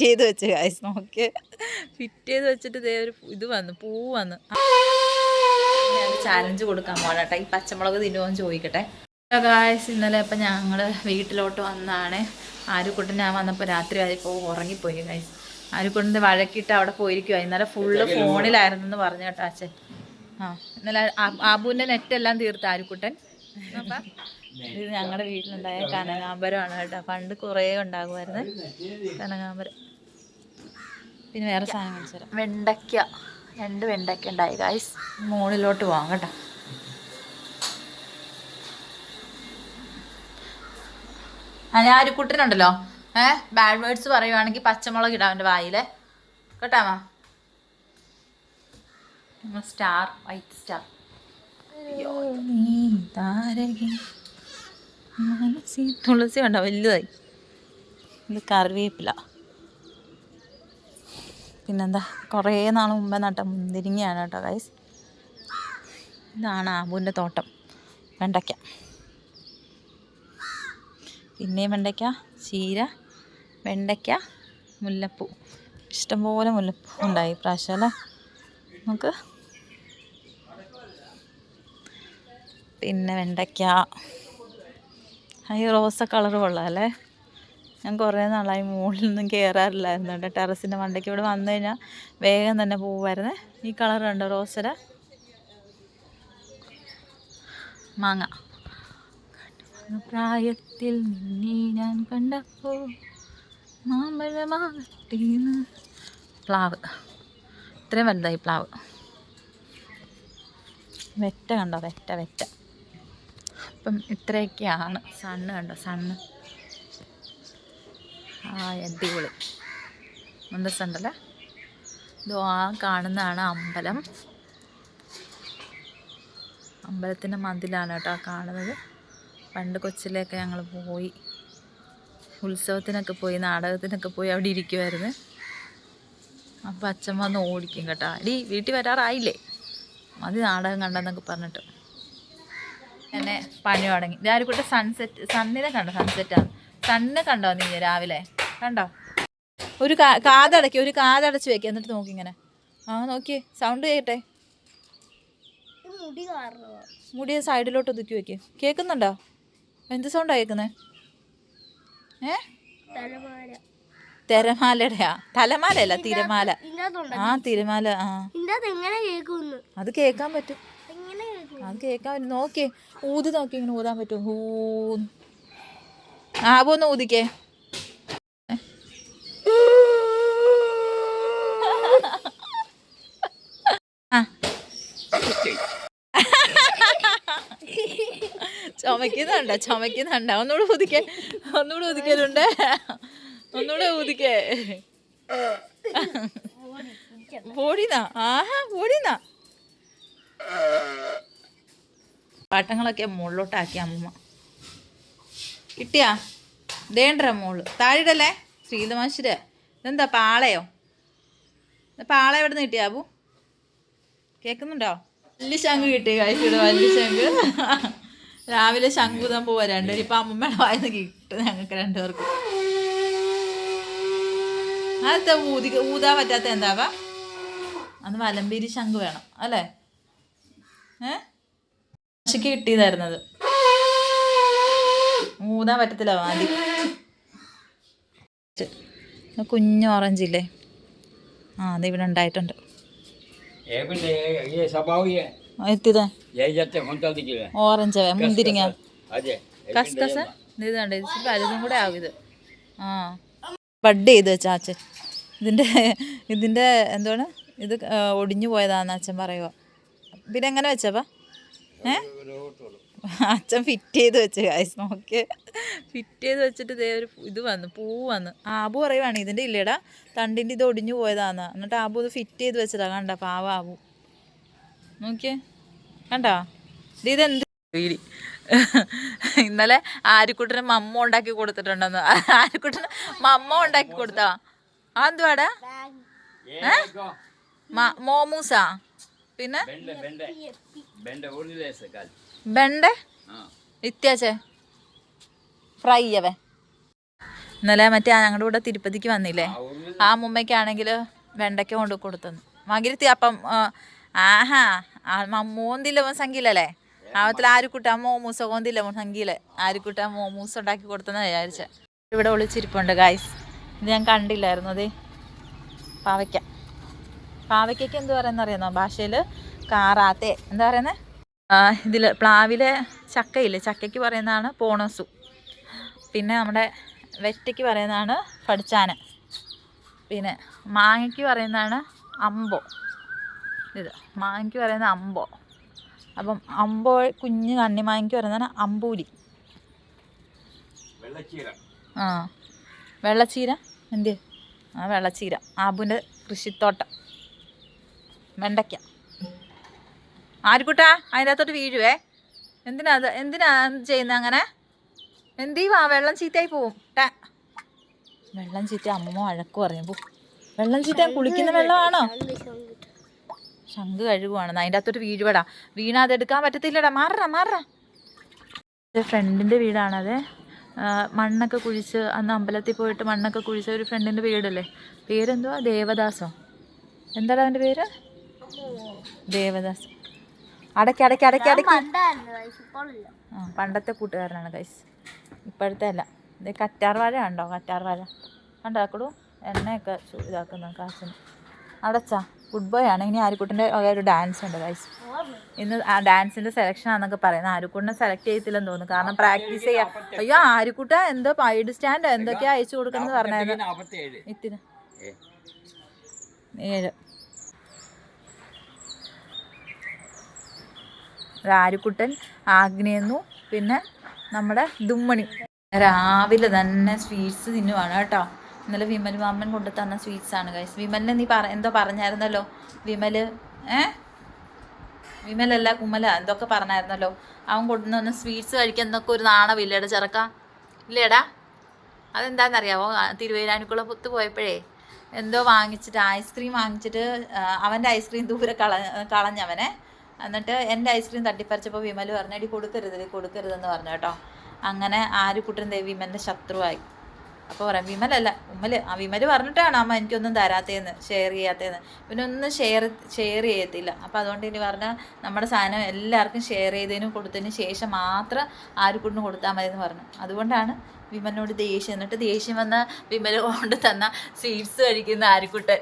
Fit ചെയ്ത് വെച്ച് കാശ് നോക്കി. ഫിറ്റ് ചെയ്ത് വെച്ചിട്ട് ദേ ഒരു ഇത് വന്നു പൂ വന്നു. ഞാൻ ചാലഞ്ച് കൊടുക്കാൻ പോകട്ടെ ഈ പച്ചമുളക് തിന്നുമോന്ന് ചോദിക്കട്ടെ. ഗായ്സ് ഇന്നലെ ഇപ്പം ഞങ്ങൾ വീട്ടിലോട്ട് വന്നാണ് ആരുക്കുട്ടൻ ഞാൻ വന്നപ്പോൾ രാത്രി ആയപ്പോൾ ഉറങ്ങിപ്പോയി ഗായ്സ് ആരുക്കുട്ടന്റെ വഴക്കിട്ട് അവിടെ പോയിരിക്കുവാ. ഇന്നലെ ഫുള്ള് ഫോണിലായിരുന്നു എന്ന് പറഞ്ഞു കേട്ടോ അച്ഛൻ. ആ ഇന്നലെ ആബുവിന്റെ നെറ്റെല്ലാം തീർത്ത് ആരുക്കുട്ടൻ അപ്പം ഇത് ഞങ്ങളുടെ വീട്ടിലുണ്ടായ കനകാമ്പരമാണ് കേട്ടോ. പണ്ട് കുറേ ഉണ്ടാകുമായിരുന്നു. കനകാമ്പരം പിന്നെ വേറെ സാധനം കാണിച്ചു തരാം. വെണ്ടയ്ക്ക. രണ്ട് വെണ്ടയ്ക്ക ഉണ്ടായി ഗായ്സ് മുകളിലോട്ട് പോവാം കേട്ടോ. ആ ഞാൻ ഒരു കുട്ടനുണ്ടല്ലോ. ഏഹ് ബാഡ് വേർഡ്സ് പറയുവാണെങ്കിൽ പച്ചമുളക് ഇടാം അവന്റെ വായിലെ. കേട്ടാമാ സ്റ്റാർ വൈറ്റ് സ്റ്റാർ തുളസി കണ്ടോ വലുതായി. ഇത് കറിവേപ്പില. പിന്നെന്താ കുറേ നാൾ മുമ്പേ നട്ട മുന്തിരിങ്ങയാണ് കേട്ടോ ഗൈസ് ഇതാണ് ആബുവിന്റെ തോട്ടം വെണ്ടയ്ക്ക. പിന്നെയും വെണ്ടയ്ക്ക ചീര വെണ്ടയ്ക്ക മുല്ലപ്പൂ. ഇഷ്ടംപോലെ മുല്ലപ്പൂ ഉണ്ടായി പ്രാവശ്യം അല്ലേ? നമുക്ക് പിന്നെ വെണ്ടയ്ക്ക. ഈ റോസ കളർ കൊള്ളാം അല്ലേ? ഞാൻ കുറേ നാളായി മുകളിൽ നിന്നും കയറാറില്ലായിരുന്നു കേട്ടോ. ടെറസിന്റെ മണ്ടയ്ക്ക് ഇവിടെ വന്നു കഴിഞ്ഞാൽ വേഗം തന്നെ പോവായിരുന്നു ഈ കളർ ഉണ്ടോ റോസര മാങ്ങ. പ്രായത്തിൽ നിന്നെ ഞാൻ കണ്ടപ്പോ പ്ലാവ്. ഇത്രയും വലുതായി പ്ലാവ്. വെറ്റ കണ്ടോ വെറ്റ വെറ്റ. അപ്പം ഇത്രയൊക്കെയാണ്. സണ്ണ് കണ്ടോ സണ്ണ്. അടിപൊളി. മുന്തസ്സുണ്ടല്ലേ ഇതോ ആ കാണുന്നതാണ് അമ്പലം. അമ്പലത്തിന്റെ മതിലാണ് കേട്ടോ കാണുന്നത്. പണ്ട് കൊച്ചിലേക്ക് ഞങ്ങൾ പോയി. ഉത്സവത്തിനൊക്കെ പോയി നാടകത്തിനൊക്കെ പോയി അവിടെ ഇരിക്കുമായിരുന്നു അപ്പം അച്ഛൻ വന്ന് ഓടിക്കും കേട്ടോ. അടി വീട്ടിൽ വരാറായില്ലേ? മതി നാടകം കണ്ടെന്നൊക്കെ പറഞ്ഞിട്ട്. എന്നെ പണി തുടങ്ങി. ഇതാരും ഇതാരുകൂട്ടെ സൺസെറ്റ് സണ്ണിനെ കണ്ടോ? സൺസെറ്റാണ് സണ്ണിനെ കണ്ടോ നീ രാവിലെ? കണ്ടോ? ഒരു കാ കാതടക്കി ഒരു കാതടച്ച് വെക്കുക എന്നിട്ട് നോക്കി ഇങ്ങനെ. ആ നോക്കിയേ സൗണ്ട് കേട്ടെ മുടി സൈഡിലോട്ട് ഒതുക്കി വെക്ക്. കേൾക്കുന്നുണ്ടോ എന്ത് സൗണ്ടാ കേൾക്കുന്നേ ഏ? തലമാല. തിരമാലയുടെയാ തലമാലയല്ല തിരമാല. ആ തിരമാല ആ. അത് കേൾക്കാൻ പറ്റും. അത് കേൾക്കാൻ പറ്റും. നോക്കിയേ ഊതി നോക്കി ഇങ്ങനെ ഊതാൻ പറ്റും. ഊ ആ ഒന്ന് ഊതിക്കേ ആ ചുമക്കുന്നുണ്ടോ ചുമക്കുന്നുണ്ടോ ഒന്നുകൂടെ ഊതിക്കേ ഒന്നുകൂടെ ഊതിക്കലുണ്ട്. ഒന്നുകൂടെ ഊതിക്കേ. ഓടിനാ ആഹാ ഓടിനാ പാട്ടങ്ങളൊക്കെ മുകളിലോട്ടാക്കി അമ്മ കിട്ടിയാ? ദേണ്ട മോൾ. താഴിടല്ലേ ശ്രീതമാശുര ഇതെന്താ പാളയോ? പാള എവിടെ നിന്ന് കിട്ടിയാ അബു? കേൾക്കുന്നുണ്ടോ? വലിയ ശംഖ് കിട്ടി കഴിച്ചിട്ട് വലിയ ശംഖ് രാവിലെ ശംഖുതം പോവാ രണ്ടുപേരും ഇപ്പൊ അമ്മമ്മയുടെ വായന കിട്ടും ഞങ്ങൾക്ക് രണ്ടുപേർക്കും. അതെന്താ ഊതി ഊതാൻ പറ്റാത്ത എന്താവാ? അന്ന് വലമ്പേരി ശംഖ് വേണം അല്ലേ? ഏ? പശുക്ക് കിട്ടിയതായിരുന്നത്. ഊതാൻ പറ്റത്തില്ല ആദ്യം കുഞ്ഞ് ഓറഞ്ച് ഇല്ലേ? ആ അത് ഇവിടെ ഉണ്ടായിട്ടുണ്ട്. ಎತ್ತಿದ ಆರೆಂಜ್ ಅವೆ ഇതുണ്ട് ഇതിപ്പോൾ അതും. കൂടെ ആവും ഇത്. ആ. ബഡ് ചെയ്ത് ചാച്ചൻ ഇതിന്റെ ഇതിന്റെ എന്താണ്? ഇത് ഒടിഞ്ഞു പോയതാന്ന് അച്ഛൻ പറയുക പിന്നെ എങ്ങനെ വെച്ചപ്പാ ഏ? അച്ഛൻ ഫിറ്റ് ചെയ്ത് വെച്ച് കാശ് നോക്കിയേ. ഫിറ്റ് ചെയ്ത് വെച്ചിട്ട് ഇതേ ഒരു ഇത് വന്നു പൂ വന്നു. ആബു പറയുവാണ് ഇതിന്റെ ഇല്ലേടാ തണ്ടിന്റെ ഇത് ഒടിഞ്ഞു പോയതാന്ന്. എന്നിട്ട് ആബു ഇത് ഫിറ്റ് ചെയ്ത് വെച്ചതാ കണ്ട? പാവ ആബു. നോക്കിയേ. കണ്ടോ? ഇതെന്ത് ഇന്നലെ ആര്യക്കുട്ടന് മമ്മ ഉണ്ടാക്കി കൊടുത്തിട്ടുണ്ടെന്ന്. ആര്യക്കുട്ടന് മമ്മ ഉണ്ടാക്കി കൊടുത്താ? അതെന്തുവാടാ? മോമൂസാ പിന്നെ? ബെണ്ടേ ഇത്യാച്ചേ. ഫ്രൈ അവേ ഇന്നലെ മറ്റേ ഞങ്ങളുടെ കൂടെ തിരുപ്പതിക്ക് വന്നില്ലേ? ആ മുമ്മയ്ക്കാണെങ്കിൽ വെണ്ടയ്ക്ക കൊണ്ട് കൊടുത്തു മകിരി അപ്പം ആഹാ ആ മ- മോന്തില്ല മോൻ സംഗീലല്ലേ ആവത്തിൽ ആരുക്കുട്ട മോമൂസ ഓന്തില്ല മോൻ സംഗീല ആരുക്കുട്ട മോമൂസ് ഉണ്ടാക്കി കൊടുത്തെന്ന് വിചാരിച്ച. ഇവിടെ ഒളിച്ചിരിപ്പുണ്ട് ഗായ്സ് ഇത് ഞാൻ കണ്ടില്ലായിരുന്നു അതെ. പാവയ്ക്ക. പാവയ്ക്കയ്ക്ക് എന്ത് പറയുന്ന അറിയുന്നോ? ഭാഷയിൽ കാറാത്തെ. എന്താ പറയുന്നത് ഇതിൽ പ്ലാവിലെ ചക്കയില്ലേ? ചക്കയ്ക്ക് പറയുന്നതാണ് പോണസു. പിന്നെ നമ്മുടെ വെറ്റയ്ക്ക് പറയുന്നതാണ് പഠിച്ചാന് പിന്നെ മാങ്ങയ്ക്ക് പറയുന്നതാണ് അമ്പോ. ഇത് മാങ്ങയ്ക്ക് പറയുന്ന അമ്പോ. അപ്പം അമ്പോ കുഞ്ഞ് കണ്ണിമാങ്ങയ്ക്ക് പറയുന്നതാണ് അമ്പൂരി. വെള്ളച്ചീര. ആ. വെള്ളച്ചീര? എന്ത്? ആ വെള്ളച്ചീര. ആബുവിന്റെ കൃഷിത്തോട്ടം. വെണ്ടയ്ക്ക. ആരിക്കുട്ടാ? അതിന്റെ അകത്തോട്ട് വീഴുവേ. എന്തിനാ അത്? എന്തിനാ ചെയ്യുന്നത് അങ്ങനെ? എന്തി വാ വെള്ളം ചീത്തയായി പോവും. ടാ വെള്ളം ചീത്ത അമ്മമ്മ വഴക്ക് പറയും. പോ. വെള്ളം ചീത്ത കുളിക്കുന്ന വെള്ളമാണോ? ശംഖ് കഴുകുവാണെന്ന് അതിന്റെ അകത്തോട്ട് വീഴുവടാ വീണാ അതെടുക്കാൻ പറ്റത്തില്ലടാ. മാറ മാറ എന്റെ ഫ്രണ്ടിന്റെ വീടാണത്. മണ്ണൊക്കെ കുഴിച്ച് അന്ന് അമ്പലത്തിൽ പോയിട്ട് മണ്ണൊക്കെ കുഴിച്ച ഒരു ഫ്രണ്ടിന്റെ വീടല്ലേ? പേരെന്തുവാ? ദേവദാസോ? എന്താടാ അവന്റെ പേര്? ദേവദാസ്. അടക്കി അടക്കി അടക്കി അടക്കി. ആ പണ്ടത്തെ കൂട്ടുകാരനാണ് കൈസ് ഇപ്പോഴത്തെ അല്ല. ഇത് കറ്റാർ വാഴ ഉണ്ടോ കറ്റാർ വാഴ. കണ്ടാക്കടൂ എണ്ണയൊക്കെ ഇതാക്കുന്ന കാശിന് അടച്ചാ? ഗുഡ് ബോയ് ആണ്. ഇനി ആരുക്കുട്ടിന്റെ ഒരു ഡാൻസ് ഉണ്ട് ഗൈസ് ഇന്ന് ആ ഡാൻസിന്റെ സെലക്ഷൻ ആണെന്നൊക്കെ പറയുന്നത് ആരുക്കുട്ടിനെ സെലക്ട് ചെയ്യത്തില്ലെന്ന് തോന്നുന്നു. കാരണം പ്രാക്ടീസ് ചെയ്യാ അയ്യോ ആരുക്കുട്ട എന്തോ പൈഡ് സ്റ്റാൻഡ് എന്തൊക്കെയാ അയച്ചു കൊടുക്കണമെന്ന് പറഞ്ഞത് പറഞ്ഞായിരുന്നു. ഏഴ്. ആരുക്കുട്ടൻ ആര്യക്കുട്ടൻ പിന്നെ നമ്മുടെ ദുമ്മണി. രാവിലെ തന്നെ സ്വീറ്റ്സ് തിന്നുവാണ് കേട്ടോ. ഇന്നലെ വിമൽ മാമൻ കൊണ്ടു തന്ന സ്വീറ്റ്സ് ആണ് ഗൈസ് വിമലിനെ നീ പറ എന്തോ പറഞ്ഞായിരുന്നല്ലോ? വിമൽ ഏ? വിമലല്ല കുമല എന്തൊക്കെ പറഞ്ഞായിരുന്നല്ലോ? അവൻ കൊണ്ടുവന്ന് സ്വീറ്റ്സ് കഴിക്കാൻ എന്തൊക്കെ ഒരു നാണമില്ലേടാ ചെറുക്ക. ഇല്ലേടാ? അതെന്താണെന്നറിയാവോ പുത്ത് പോയപ്പോഴേ എന്തോ വാങ്ങിച്ചിട്ട് ഐസ്ക്രീം വാങ്ങിച്ചിട്ട് അവന്റെ ഐസ്ക്രീം ദൂരെ കള കളഞ്ഞവനെ. എന്നിട്ട് എന്റെ ഐസ്ക്രീം തട്ടിപ്പറിച്ചപ്പോൾ വിമൽ പറഞ്ഞു എടി കൊടുക്കരുത് കൊടുക്കരുതെന്ന് പറഞ്ഞു കേട്ടോ. അങ്ങനെ ആരുക്കുട്ടൻ ദേവി വിമലിന്റെ ശത്രുവായി. അപ്പോൾ പറയാം വിമലല്ല ഉമ്മൽ ആ വിമൽ പറഞ്ഞിട്ടാണ് അമ്മ എനിക്കൊന്നും തരാത്തേന്ന് ഷെയർ ചെയ്യാത്തേന്ന്. പിന്നെ ഒന്നും ഷെയർ ഷെയർ ചെയ്യത്തില്ല. അപ്പോൾ അതുകൊണ്ട് ഇനി പറഞ്ഞാൽ നമ്മുടെ സാധനം എല്ലാവർക്കും ഷെയർ ചെയ്തതിനും കൊടുത്തതിന് ശേഷം മാത്രം ആരുക്കുട്ടിന് കൊടുത്താൽ മതി എന്ന് പറഞ്ഞു. അതുകൊണ്ടാണ് വിമലിനോട് ദേഷ്യം. എന്നിട്ട് ദേഷ്യം വന്ന വിമൽ കൊണ്ട് തന്ന സ്വീറ്റ്സ് കഴിക്കുന്ന ആരുക്കുട്ടൻ